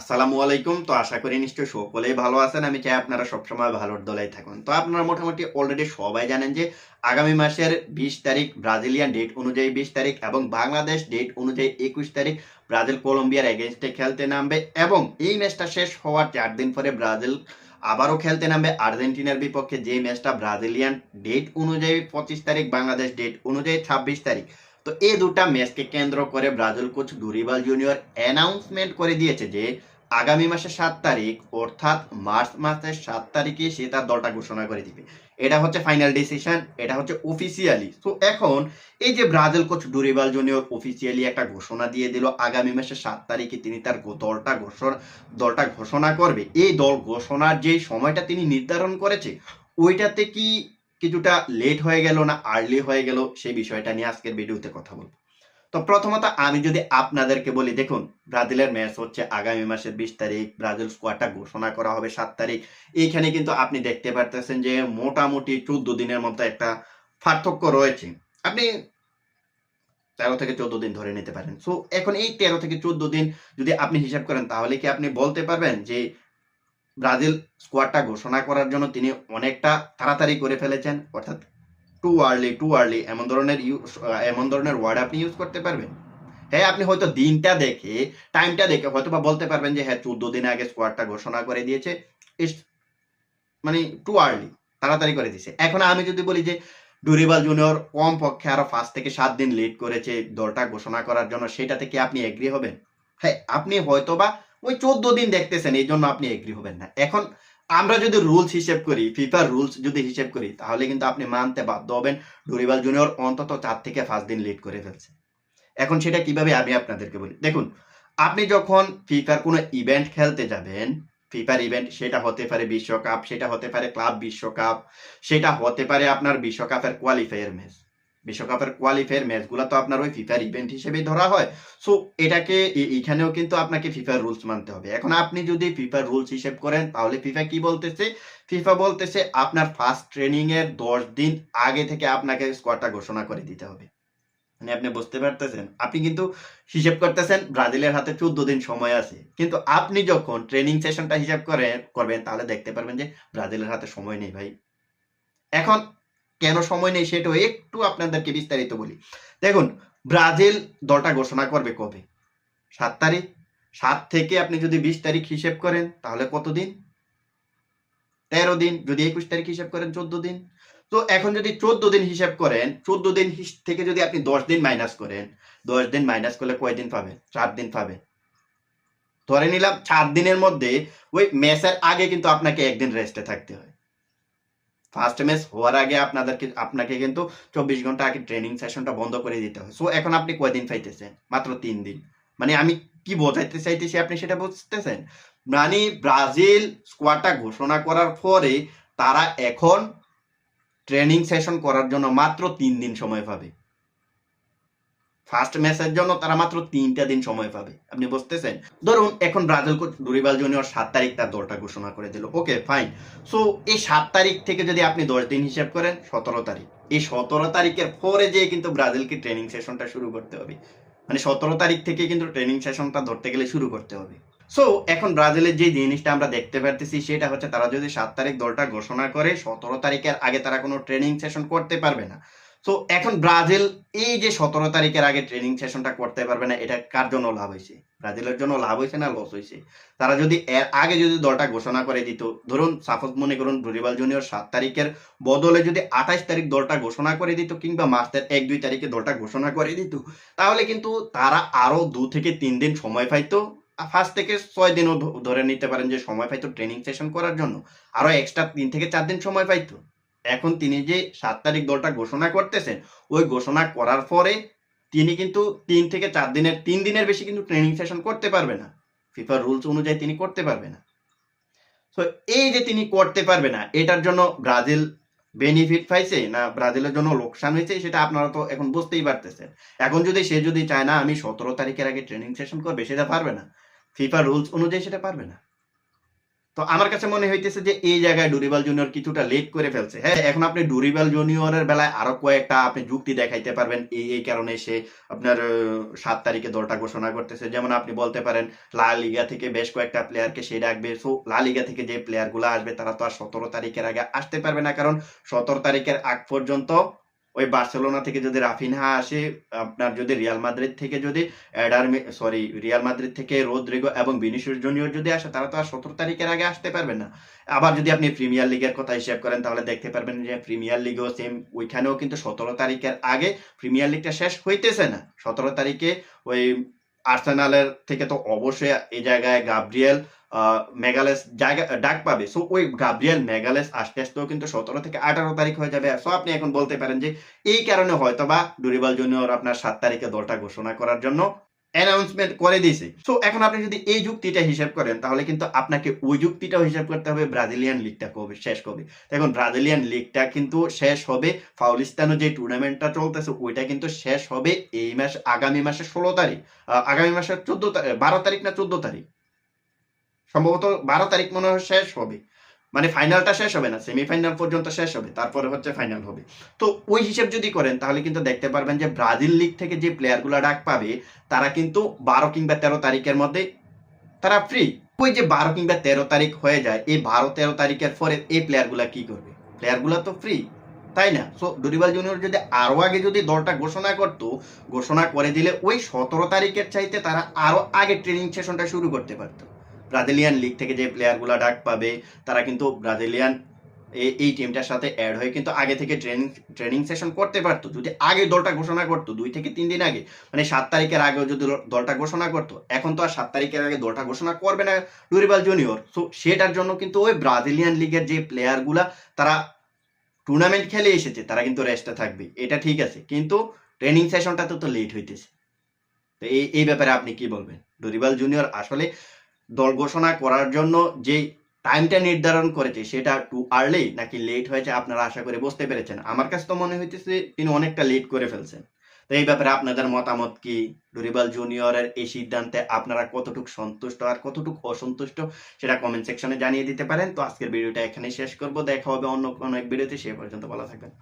আসসালামু আলাইকুম। তো আশা করি নিশ্চয়ই সকলেই ভালো আছেন। আমি চাই আপনারা সবসময় ভালোর দলেই থাকুন। তো আপনারা মোটামুটি অলরেডি সবাই জানেন যে আগামী মাসের বিশ তারিখ ব্রাজিলিয়ান ডেট অনুযায়ী বিশ তারিখ এবং বাংলাদেশ ডেট অনুযায়ী একুশ তারিখ ব্রাজিল কলম্বিয়ার এগেনস্টে খেলতে নামবে এবং এই ম্যাচটা শেষ হওয়ার চার দিন পরে ব্রাজিল আবারও খেলতে নামবে। আর্জেন্টিনার বিপক্ষে যে ম্যাচটা ব্রাজিলিয়ান ডেট অনুযায়ী পঁচিশ তারিখ, বাংলাদেশ ডেট অনুযায়ী ছাব্বিশ তারিখ। তো এই দুটা ম্যাচকে কেন্দ্র করে Brazil coach Dorival junior announcement করে দিয়েছে যে আগামী মাসের সাত তারিখ, অর্থাৎ মার্চ মাসের সাত তারিখে সে তার দলটা ঘোষণা করে দিবে। এটা হচ্ছে ফাইনাল ডিসিশন, এটা হচ্ছে অফিসিয়ালি। তো এখন এই যে Brazil coach Dorival junior officially একটা ঘোষণা দিয়ে দিল, আগামী মাসের সাত তারিখে তিনি তার দলটা ঘোষণা দলটা ঘোষণা করবে। এই দল ঘোষণার যে সময়টা তিনি নির্ধারণ করেছে, ওইটাতে কি কিছুটা লেট হয়ে গেল না আর্লি হয়ে গেল, সেই বিষয়টা নিয়ে আজকের ভিডিওতে কথা বলব। তো প্রথমত আমি যদি আপনাদেরকে বলি, দেখুন, ব্রাজিলের ম্যাচ হচ্ছে আগামী মাসের বিশ তারিখ, ব্রাজিল স্কোয়াডটা ঘোষণা করা হবে সাত তারিখ। এইখানে কিন্তু আপনি দেখতে পারতেছেন যে মোটামুটি চোদ্দ দিনের মতো একটা পার্থক্য রয়েছে। আপনি তেরো থেকে চোদ্দ দিন ধরে নিতে পারেন। সো এখন এই তেরো থেকে চোদ্দ দিন যদি আপনি হিসাব করেন, তাহলে কি আপনি বলতে পারবেন যে ব্রাজিল স্কোয়াডটা ঘোষণা করার জন্য তিনি অনেকটা তাড়াতাড়ি করে ফেলেছেন, অর্থাৎ টু আর্লি টু আর্লি এমন ধরনের ইউজ এমন ধরনের ওয়ার্ড আপনি ইউজ করতে পারবেন। হ্যাঁ আপনি হয়তো দিনটা দেখে টাইমটা দেখে হয়তো বা বলতে পারবেন যে হ্যাঁ চোদ্দ দিন আগে স্কোয়াডটা ঘোষণা করে দিয়েছে। মানে টু আর্লি তাড়াতাড়ি করে দিয়েছে। এখন আমি যদি বলি যে ডুরিবাল জুনিয়র কম পক্ষে আরও পাঁচ থেকে সাত দিন লেট করেছে দলটা ঘোষণা করার জন্য, সেটাতে কি আপনি এগ্রি হবেন? হ্যাঁ আপনি হয়তো বা ওই চোদ্দ দিন দেখতেছেন, এই জন্য আপনি এগ্রি হবেন না। এখন আমরা যদি রুলস হিসেব করি ফিফার রুলস যদি হিসেব করি, তাহলে কিন্তু আপনি মানতে বাধ্য হবেন ডুরিবাল জুনিয়র অন্তত চার থেকে পাঁচ দিন লেট করে ফেলছে। এখন সেটা কীভাবে আমি আপনাদেরকে বলি? দেখুন, আপনি যখন ফিফার কোনো ইভেন্ট খেলতে যাবেন ফিফার ইভেন্ট সেটা হতে পারে বিশ্বকাপ, সেটা হতে পারে ক্লাব বিশ্বকাপ, সেটা হতে পারে আপনার বিশ্বকাপের কোয়ালিফায়ার ম্যাচ বিশ্বকাপের কোয়ালিফায়ার ম্যাচগুলো তো আপনার ওই ফিফার ইভেন্ট হিসেবেই ধরা হয়। সো এটাকে এখানেও কিন্তু আপনাকে ফিফার রুলস মানতে হবে। এখন আপনি যদি ফিফার রুলস হিসেব করেন, তাহলে ফিফা কি বলতেছে? ফিফা বলতেছে আপনার ফার্স্ট ট্রেনিং এর দশ দিন আগে থেকে আপনাকে স্কোয়াডটা ঘোষণা করে দিতে হবে। মানে আপনি বুঝতে পারতেছেন? আপনি কিন্তু হিসেব করতেছেন, ব্রাজিলের হাতে চোদ্দ দিন সময় আছে। কিন্তু আপনি যখন ট্রেনিং সেশনটা হিসাব করে করবেন, তাহলে দেখতে পারবেন যে ব্রাজিলের হাতে সময় নেই ভাই। এখন কেন সময় নেই সেটাও একটু আপনাদেরকে বিস্তারিত বলি। দেখুন, ব্রাজিল দলটা ঘোষণা করবে কবে? সাত তারিখ? সাত থেকে আপনি যদি বিশ তারিখ হিসেব করেন, তাহলে কতদিন? তেরো দিন। যদি একুশ তারিখ হিসেব করেন, চোদ্দ দিন। তো এখন যদি চোদ্দ দিন হিসাব করেন, চোদ্দ দিন থেকে যদি আপনি দশ দিন মাইনাস করেন, দশ দিন মাইনাস করলে কয় দিন পাবেন? চার দিন পাবেন। ধরে নিলাম, চার দিনের মধ্যে ওই ম্যাচের আগে কিন্তু আপনাকে একদিন রেস্টে থাকতে হয়। ফার্স্ট ম্যাচ হওয়ার আগে আপনাদেরকে, আপনাকে কিন্তু চব্বিশ ঘণ্টা আগে ট্রেনিং সেশনটা বন্ধ করে দিতে হয়। সো এখন আপনি কয়দিন পাইতেছেন মাত্র তিন দিন। মানে আমি কি বোঝাইতে চাইতেছি আপনি সেটা বুঝতেছেন? মানে ব্রাজিল স্কোয়াডটা ঘোষণা করার পরে তারা এখন ট্রেনিং সেশন করার জন্য মাত্র তিন দিন সময় পাবে। ফার্স্ট ম্যাচের জন্য তারা মাত্র তিনটা দিন সময় পাবে। আপনি বুঝতেছেন? ধরুন, এখন ব্রাজিল কোচ ডুরিবাল জুনিয়র সাত তারিখ তার দলটা ঘোষণা করে দিল। ওকে ফাইন সো এই সাত তারিখ থেকে যদি আপনি দশ দিন হিসাব করেন, সতেরো তারিখ। এই সতেরো তারিখের পরে যেয়ে কিন্তু ব্রাজিলকে ট্রেনিং সেশনটা শুরু করতে হবে। মানে সতেরো তারিখ থেকে কিন্তু ট্রেনিং সেশনটা ধরতে গেলে শুরু করতে হবে। সো এখন ব্রাজিলের যে জিনিসটা আমরা দেখতে পারতেছি, সেটা হচ্ছে তারা যদি সাত তারিখ দলটা ঘোষণা করে, সতেরো তারিখের আগে তারা কোনো ট্রেনিং সেশন করতে পারবে না সো এখন ব্রাজিল এই যে সতেরো তারিখের আগে ট্রেনিং সেশনটা করতে পারবে না, এটা কার জন্য লাভ হয়েছে? ব্রাজিলের জন্য লাভ হয়েছে না লস হয়েছে? তারা যদি এর আগে যদি দলটা ঘোষণা করে দিত, ধরুন সাপোজ মনে করুন ডুরিবাল জুনিয়র সাত তারিখের বদলে যদি আঠাশ তারিখ দলটা ঘোষণা করে দিত কিংবা মার্চের এক, দুই তারিখে দলটা ঘোষণা করে দিত, তাহলে কিন্তু তারা আরও দু থেকে তিন দিন সময় পাইতো। ফার্স্ট থেকে ছয় দিনও ধরে নিতে পারেন যে সময় পাইতো ট্রেনিং সেশন করার জন্য। আরও এক্সট্রা তিন থেকে চার দিন সময় পাইতো। এখন তিনি যে সাত তারিখ দলটা ঘোষণা করতেছেন, ওই ঘোষণা করার পরে তিনি কিন্তু তিন থেকে চার দিনের, তিন দিনের বেশি কিন্তু ট্রেনিং সেশন করতে পারবে না। ফিফার রুলস অনুযায়ী তিনি করতে পারবে না। তো এই যে তিনি করতে পারবে না, এটার জন্য ব্রাজিল বেনিফিট পাইছে না ব্রাজিলের জন্য লোকসান হয়েছে, সেটা আপনারা তো এখন বুঝতেই পারতেছেন। এখন যদি সে যদি চায় না, আমি সতেরো তারিখের আগে ট্রেনিং সেশন করবে, সেটা পারবে না। ফিফা রুলস অনুযায়ী সেটা পারবে না। তো আমার কাছে মনে হইতেছে যে এই জায়গায় ডুরিবাল জুনিয়র কিছুটা লেট করে ফেলছে। হ্যাঁ এখন আপনি ডুরিবাল জুনিয়রের বেলায় আরও কয়েকটা আপনি যুক্তি দেখাইতে পারবেন। এই এই কারণে সে আপনার সাত তারিখে দলটা ঘোষণা করতেছে। যেমন আপনি বলতে পারেন, লা লিগা থেকে বেশ কয়েকটা প্লেয়ারকে সে ডাকবে। সো, লা লিগা থেকে যে প্লেয়ারগুলো আসবে, তারা তো আর সতেরো তারিখের আগে আসতে পারবে না। কারণ সতেরো তারিখের আগ পর্যন্ত ওই বার্সেলোনা থেকে যদি রাফিনহা আসে, আপনার যদি রিয়াল মাদ্রিদ থেকে যদি অ্যাডার সরি রিয়াল মাদ্রিদ থেকে রোদ্রিগো এবং বিনিশুর জুনিয়র যদি আসে, তারা তো আর সতেরো তারিখের আগে আসতে পারবেন না। আবার যদি আপনি প্রিমিয়ার লিগের কথা হিসেব করেন, তাহলে দেখতে পারবেন যে প্রিমিয়ার লিগও সেম ওইখানেও কিন্তু সতেরো তারিখের আগে প্রিমিয়ার লিগটা শেষ হইতেছে না। সতেরো তারিখে ওই আর্সেনালের থেকে তো অবশ্যই এই জায়গায় গাব্রিয়েল মেগালেস জায়গা ডাক পাবে। সো ওই গাব্রিয়েল, মেগালেস আস্তে আস্তেও কিন্তু সতেরো থেকে আঠারো তারিখ হয়ে যাবে। সো আপনি এখন বলতে পারেন যে এই কারণে হয়তো বা ডুরিবাল জুনিয়র আপনার সাত তারিখে দলটা ঘোষণা করার জন্য অ্যানাউন্সমেন্ট করে দিয়েছে। সো এখন আপনি যদি এই যুক্তিটা হিসাব করেন, তাহলে কিন্তু আপনাকে ওই যুক্তিটাও হিসাব করতে হবে, ব্রাজিলিয়ান লিগটা কবে শেষ কবে। দেখুন, ব্রাজিলিয়ান লিগটা কিন্তু শেষ হবে, ফাউলিস্তানো যে টুর্নামেন্টটা চলতেছে, ওইটা কিন্তু শেষ হবে এই মাস, আগামী মাসের ষোলো তারিখ। আগামী মাসের চোদ্দ তারিখ, বারো তারিখ না চোদ্দ তারিখ? সম্ভবত বারো তারিখ মনে হয় শেষ হবে। মানে ফাইনালটা শেষ হবে না সেমিফাইনাল পর্যন্ত শেষ হবে, তারপরে হচ্ছে ফাইনাল হবে। তো ওই হিসেব যদি করেন, তাহলে কিন্তু দেখতে পারবেন যে ব্রাজিল লিগ থেকে যে প্লেয়ারগুলো ডাক পাবে, তারা কিন্তু বারো কিংবা তেরো তারিখের মধ্যে তারা ফ্রি ওই যে বারো কিংবা তেরো তারিখ হয়ে যায়, এই বারো তেরো তারিখের পরে এই প্লেয়ারগুলো কি করবে? প্লেয়ারগুলো তো ফ্রি তাই না? সো ডুরিবাল জুনিয়র যদি আরও আগে যদি দলটা ঘোষণা করতো, ঘোষণা করে দিলে ওই সতেরো তারিখের চাইতে তারা আরও আগে ট্রেনিং সেশনটা শুরু করতে পারতো। ব্রাজিলিয়ান লিগ থেকে যে প্লেয়ারগুলো ডাক পাবে, তারা কিন্তু ব্রাজিলিয়ান এই- টিমটার সাথে অ্যাড হয়ে কিন্তু আগে থেকে ট্রেনিং ট্রেনিং সেশন করতে পারতো। যদি আগে দলটা ঘোষণা করতো, দুই থেকে তিন দিন আগে মানে সাত তারিখের আগেও যদি দলটা ঘোষণা করতো, এখন তো আর সাত তারিখের আগে দলটা ঘোষণা করবে না ডুরিবাল জুনিয়র সো সেটার জন্য কিন্তু ওই ব্রাজিলিয়ান লিগের যে প্লেয়ারগুলা তারা টুর্নামেন্ট খেলে এসেছে, তারা কিন্তু রেস্টে থাকবে। এটা ঠিক আছে, কিন্তু ট্রেনিং সেশনটা তো তো লেট হইতেছে। তো এই এই ব্যাপারে আপনি কি বলবেন? ডরিবাল জুনিয়র আসলে দল ঘোষণা করার জন্য যে টাইমটা নির্ধারণ করেছে, সেটা টু আর্লি নাকি লেট হয়েছে আপনারা আশা করে বুঝতে পেরেছেন। আমার কাছে তো মনে হইতেছে তিনি অনেকটা লেট করে ফেলছেন। তো এই ব্যাপারে আপনাদের মতামত কি? ডরিবাল জুনিয়রের এই সিদ্ধান্তে আপনারা কতটুকু সন্তুষ্ট আর কতটুকু অসন্তুষ্ট সেটা কমেন্ট সেকশনে জানিয়ে দিতে পারেন। তো আজকের ভিডিওটা এখানে শেষ করব। দেখা হবে অন্য কোনো এক ভিডিওতে। সে পর্যন্ত ভালো থাকবেন।